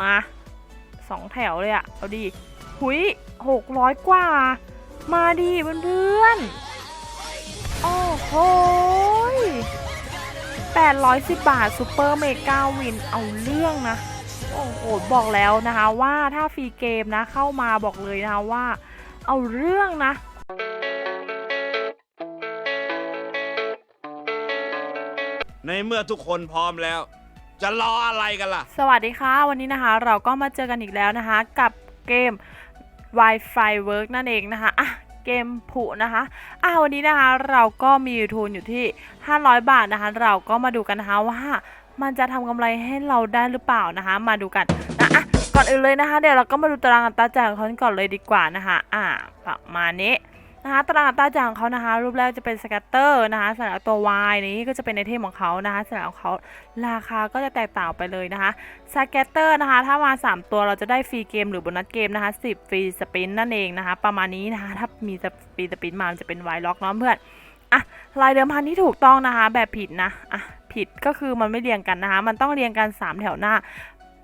มาสองแถวเลยอะเอาดีหุยหกร้อยกว่า มาดีเพื่อนๆ โอ้โหแปดร้อยสิบบาทซูเปอร์เมกาวินเอาเรื่องนะ โอ้โห บอกแล้วนะคะว่าถ้าฟรีเกมนะเข้ามาบอกเลยนะคะว่า เอาเรื่องนะในเมื่อทุกคนพร้อมแล้ว จะรออะไรกันล่ะ สวัสดีค่ะ วันนี้นะคะ เราก็มาเจอกันอีกแล้วนะคะ กับเกม Wi-Fi Work นั่นเองนะคะอะเกมผุนะคะอะวันนี้นะคะ เราก็มีทุนอยู่ที่ 500 บาทนะคะ เราก็มาดูกันนะคะว่ามันจะทำกำไรให้เราได้หรือเปล่านะคะ มาดูกันนะอะก่อนอื่นเลยนะคะ เดี๋ยวเราก็มาดูตารางอัตราจ่ายของเขาก่อนเลยดีกว่านะคะ อะประมาณนี้ นะคะตารางตาจายของเขานะคะ รูปแรกจะเป็นสแกตเตอร์นะคะสำหรับตัว Y นี้ก็จะเป็นในเทมของเขานะคะสำหรับของเขาราคาก็จะแตกต่างไปเลยนะคะสแกตเตอร์นะคะ ถ้ามา 3 ตัวเราจะได้ฟรีเกมหรือโบนัสเกมนะคะ10 ฟรีสปินนั่นเองนะคะ ประมาณนี้นะคะ ถ้ามีฟรีสปินมามันจะเป็น Y ล็อกเนาะเพื่อนอะลายเดิมพันที่ถูกต้องนะคะ แบบผิดนะอะผิดก็คือมันไม่เรียงกันนะคะ มันต้องเรียงกัน 3 แถวหน้า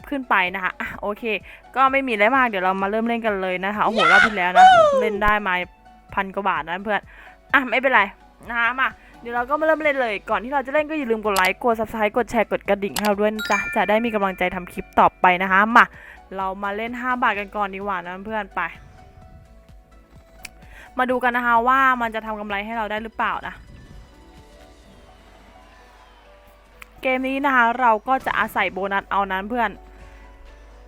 ขึ้นไปนะคะอะโอเค ก็ไม่มีอะไรมากเดี๋ยวเรามาเริ่มเล่นกันเลยนะคะโอ้โหรอบที่แล้วนะเล่นได้มา พันกว่าบาทนะเพื่อน อะไม่เป็นไรนะคะมาเดี๋ยวเราก็มาเริ่มเล่นเลย ก่อนที่เราจะเล่นก็อย่าลืมกดไลค์ กด subscribe กดแชร์ กดกระดิ่งให้เราด้วยนะจ๊ะ จะได้มีกำลังใจทำคลิปต่อไปนะคะ มา เรามาเล่น 5 บาทกันก่อนดีกว่านะเพื่อนไป มาดูกันนะคะว่ามันจะทำกำไรให้เราได้หรือเปล่านะ เกมนี้นะคะเราก็จะอาศัยโบนัสเอานั้นเพื่อน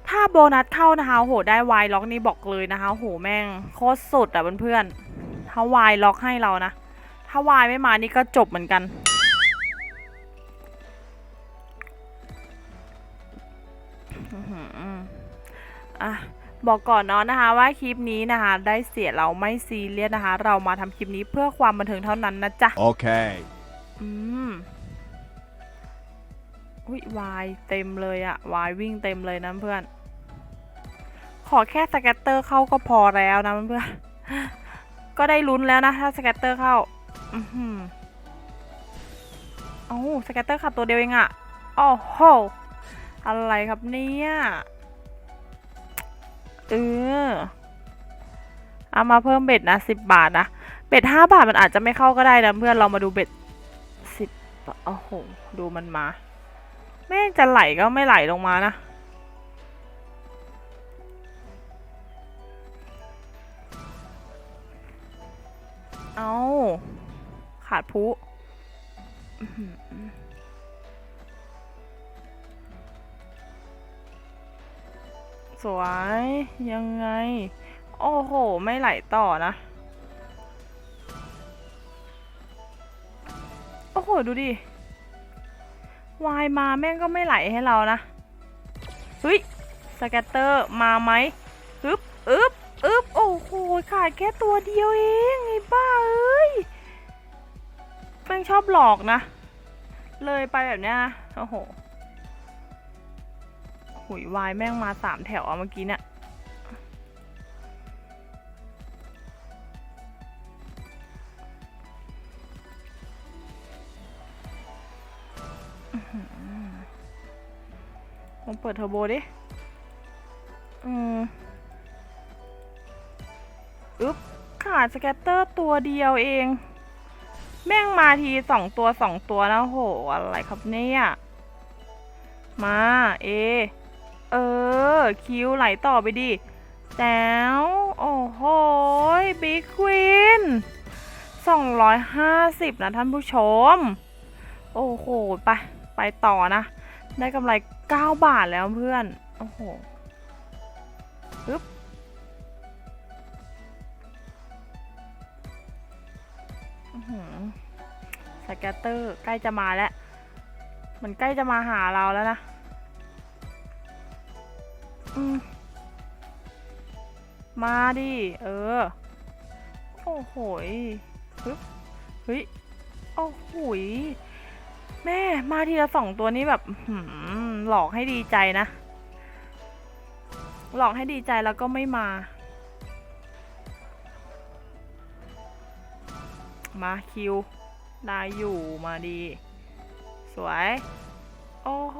ถ้าโบนัสเข้านะคะโหได้วายล็อกนี่บอกเลยนะคะโหแม่งโคตรสุดอะเพื่อนๆ ถ้าวายล็อกให้เรานะ ถ้าวายไม่มานี่ก็จบเหมือนกันอื้อหืออะบอกก่อนเนาะนะคะว่าคลิปนี้นะคะได้เสียเราไม่ซีเรียสนะคะ เรามาทำคลิปนี้เพื่อความบันเทิงเท่านั้นนะจ๊ะ Okay. อืมอุ้ยวายเต็มเลยอะวายวิ่งเต็มเลยนะเพื่อน ขอแค่สแกตเตอร์เข้าก็พอแล้วนะเพื่อน ก็ได้ลุ้นแล้วนะ ถ้าสแกตเตอร์เข้า อือหือเอ้สแกตเตอร์ขับตัวเดียวเองอะโอ้โห อะไรครับเนี่ย เออ เอามาเพิ่มเบ็ดนะสิบบาทนะ เบ็ดห้าบาทมันอาจจะไม่เข้าก็ได้นะเพื่อน เรามาดูเบ็ดสิบโอ้โห ดูมันมา แม่งจะไหลก็ไม่ไหลลงมานะ เอาขาดพุสวยยังไง โอ้โห ไม่ไหลต่อนะ โอ้โห ดูดิ วายมาแม่งก็ไม่ไหลให้เรานะ เฮ้ย สแกตเตอร์มาไหมอึ๊บอึบอึบ ขาดแค่ตัวเดียวเองไอ้บ้าเอ้ยแม่งชอบหลอกนะ เลยไปแบบเนี้ยนะโอ้โหหุยวายแม่งมาสามแถวอะเมื่อกี้เนี่ยลองเปิดเทอร์โบดิ อืม อึ๊บขาดสแกตเตอร์ตัวเดียวเอง แม่งมาทีสองตัวสองตัวนะโห อะไรครับเนี่ย มาเอ เออ คิวไหลต่อไปดิแจ๋วโอ้โหบิ๊กควินสองร้อยห้าสิบนะท่านผู้ชม โอ้โห ไป ไปต่อนะ ได้กำไร 9 บาทแล้วเพื่อน โอ้โหปึ๊บ สแกตเตอร์ใกล้จะมาแล้ว มันใกล้จะมาหาเราแล้วนะมมาดิ เออ โอ้โหยปึ๊บเฮ้ย โอ้โหยแม่ มาทีละสองตัวนี้แบบหหลอกให้ดีใจนะ หลอกให้ดีใจแล้วก็ไม่มา มาคิว ได้อยู่มาดี สวย โอ้โห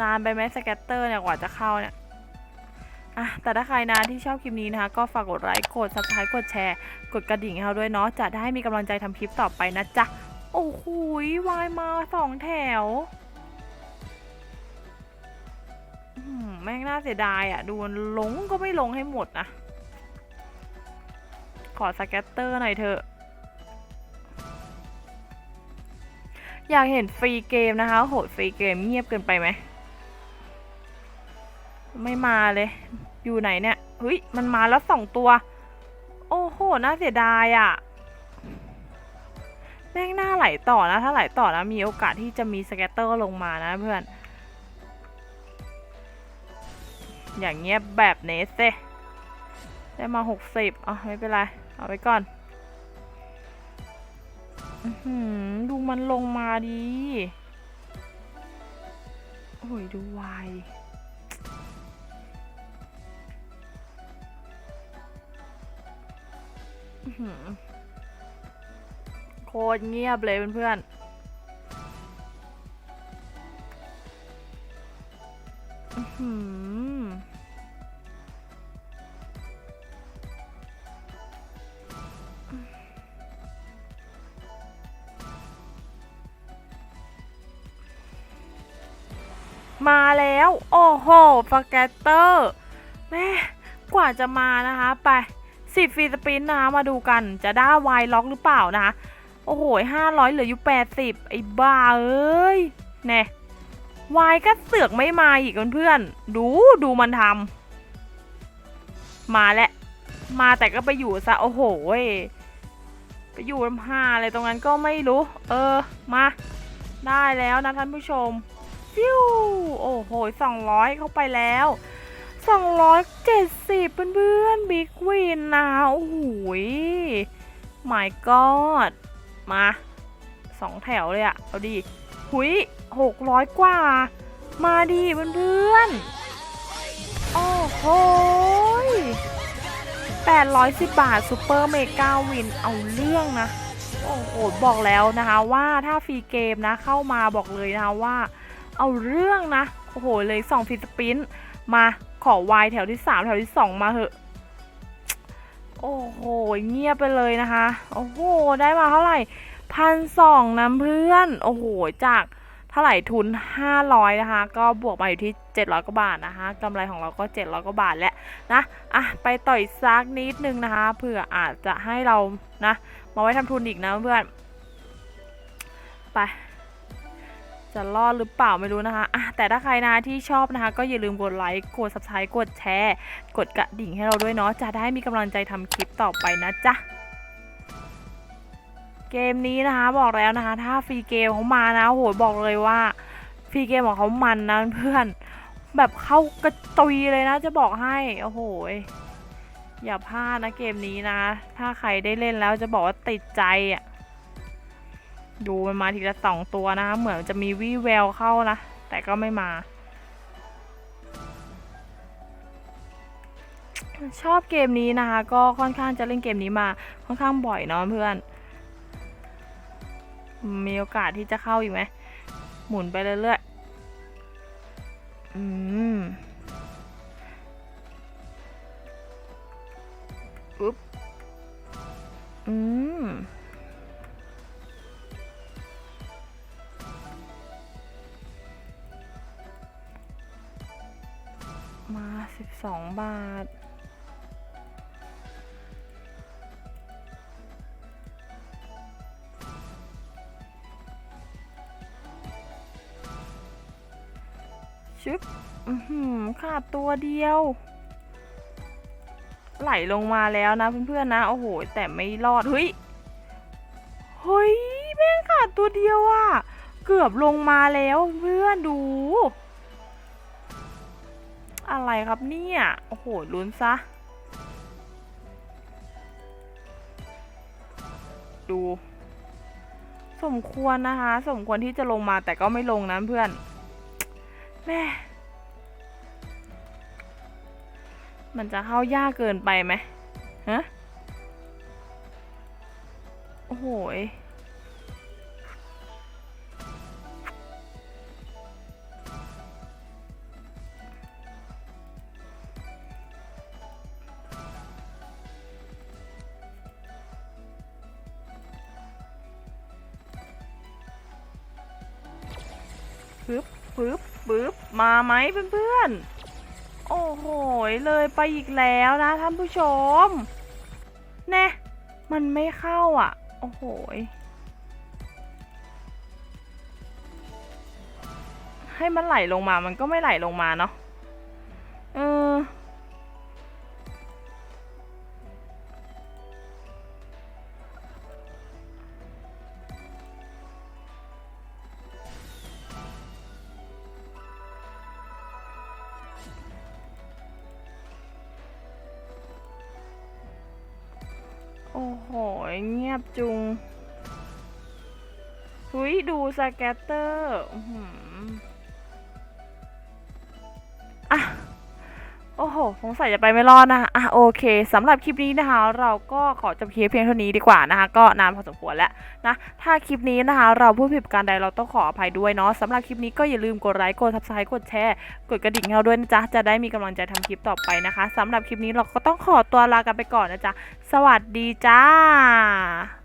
นานไปไหมสแกตเตอร์เนี่ย กว่าจะเข้าเนี่ยอะแต่ถ้าใครนะที่ชอบคลิปนี้นะคะ ก็ฝากกดไลค์ กดซับสไครต์กดแชร์ กดกระดิ่งให้เราด้วยเนาะ จะได้มีกำลังใจทำคลิปต่อไปนะจ๊ะ โอ้โหวายมาสองแถวแม่งน่าเสียดายอะ ดูมันลงก็ไม่ลงให้หมดนะ ขอสแกตเตอร์หน่อยเถอะ อยากเห็นฟรีเกมนะคะ โหดฟรีเกมเงียบเกินไปไหม ไม่มาเลย อยู่ไหนเนี่ยเฮ้ย มันมาแล้วสองตัว โอ้โห น่าเสียดายอะ่ะ แม่งหน้าไหลต่อนะ ถ้าไหลต่อนะ มีโอกาสที่จะมีสแกตเตอร์ลงมานะเพื่อน อย่างเงี้ยแบบเนสเซได้มาหกสิบอะไม่เป็นไร เอาไว้ก่อนอือดูมันลงมาดี โอ้ย ดูวายอื้อหือ โคตรเงียบเลยเพื่อนมาแล้ว โอ้โหสแกตเตอร์แม่กว่าจะมานะคะ ไปสิบฟีสปินนะคะมาดูกันจะได้ไวล็อกหรือเปล่านะคะ โอ้โหห้าร้อยเหลืออยู่แปดสิบไอ้บ้าเอ้ยแน่วายก็เสือกไม่มาอีกเพื่อนๆดูดูมันทำมาแล้วมาแต่ก็ไปอยู่ซะโอ้โหไปอยู่ลำห้าอะไรตรงนั้นก็ไม่รู้ เออมา ได้แล้วนะท่านผู้ชมฟิวโอ้โหสองร้อยเข้าไปแล้วสองร้อยเจ็ดสิบเพื่อนๆบิ๊กวินนะโอ้โหย my god มาสองแถวเลยอะเอาดิหุยหกร้อยกว่า มาดิเพื่อนๆ โอ้โหแปดร้อยสิบบาทซูเปอร์เมกาวินเอาเรื่องนะ โอ้โห บอกแล้วนะคะว่าถ้าฟรีเกมนะเข้ามาบอกเลยนะคะว่า เอาเรื่องนะ โอ้โห เลยสองฟรีสปินมาขอวายแถวที่สามแถวที่สองมาเหอะ โอ้โห เงียบไปเลยนะคะ โอ้โห ได้มาเท่าไหร่พันสองนะเพื่อน โอ้โห จากเท่าไหร่ทุน 500 นะคะ ก็บวกมาอยู่ที่ 700 กว่าบาทนะคะกำไรของเราก็ 700 กว่าบาทแล้วนะ อะ ไปต่อยซักนิดนึงนะคะ เผื่ออาจจะให้เรานะ มาไว้ทำทุนอีกนะเพื่อน ไป จะรอดหรือเปล่าไม่รู้นะคะะแต่ถ้าใครนะที่ชอบนะคะ ก็อย่าลืมกดไลค์ กด subscribe กดแชร์ กดกระดิ่งให้เราด้วยเนาะ จะได้มีกำลังใจทำคลิปต่อไปนะจ๊ะ เกมนี้นะคะบอกแล้วนะคะ ถ้าฟรีเกมเขามานะโอ้โหบอกเลยว่าฟรีเกมของเขามันนะเพื่อน แบบเข้ากระตุยเลยนะ จะบอกให้ โอ้โห อย่าพลาดนะเกมนี้นะ ถ้าใครได้เล่นแล้วจะบอกว่าติดใจอะ ดูมันมาทีละสองตัวนะคะเหมือนจะมีวี่แววเข้านะ แต่ก็ไม่มา ชอบเกมนี้นะคะ ก็ค่อนข้างจะเล่นเกมนี้มาค่อนข้างบ่อยเนาะเพื่อน มีโอกาสที่จะเข้าอีกไหม หมุนไปเรื่อยๆ อืมอุ๊บอืม มาสิบสองบาท ชึบอือหือขาดตัวเดียว ไหลลงมาแล้วนะเพื่อนๆนะ โอ้โห แต่ไม่รอด เฮ้ย เฮ้ย แม่งขาดตัวเดียวอะเกือบลงมาแล้วเพื่อนดู อะไรครับเนี่ย โอ้โห ลุ้นซะ ดู สมควรนะคะ สมควรที่จะลงมาแต่ก็ไม่ลงนะเพื่อน แม่ มันจะเข้ายากเกินไปไหมฮะ โอ้โห ปึ๊บปึ๊บปึ๊บมาไหมเพื่อนๆ โอ้โหเลยไปอีกแล้วนะท่านผู้ชม แน่มันไม่เข้าอะ โอ้โหให้มันไหลลงมามันก็ไม่ไหลลงมาเนาะ โอ้โห เงียบจุงหุยดูสแกตเตอร์ โอ้โห สงสัยจะไปไม่รอดนะอะโอเคสำหรับคลิปนี้นะคะ เราก็ขอจบคลิปเพียงเท่านี้ดีกว่านะคะ ก็นานพอสมควรแล้วนะ ถ้าคลิปนี้นะคะ เราพูดผิดการใดเราต้องขออภัยด้วยเนาะสำหรับคลิปนี้ก็อย่าลืมกดไลค์กด subscribe กดแชร์ กดกระดิ่งเราด้วยนะจ๊ะ จะได้มีกำลังใจทำคลิปต่อไปนะคะสำหรับคลิปนี้เราก็ต้องขอตัวลากันไปก่อนนะจ๊ะ สวัสดีจ้า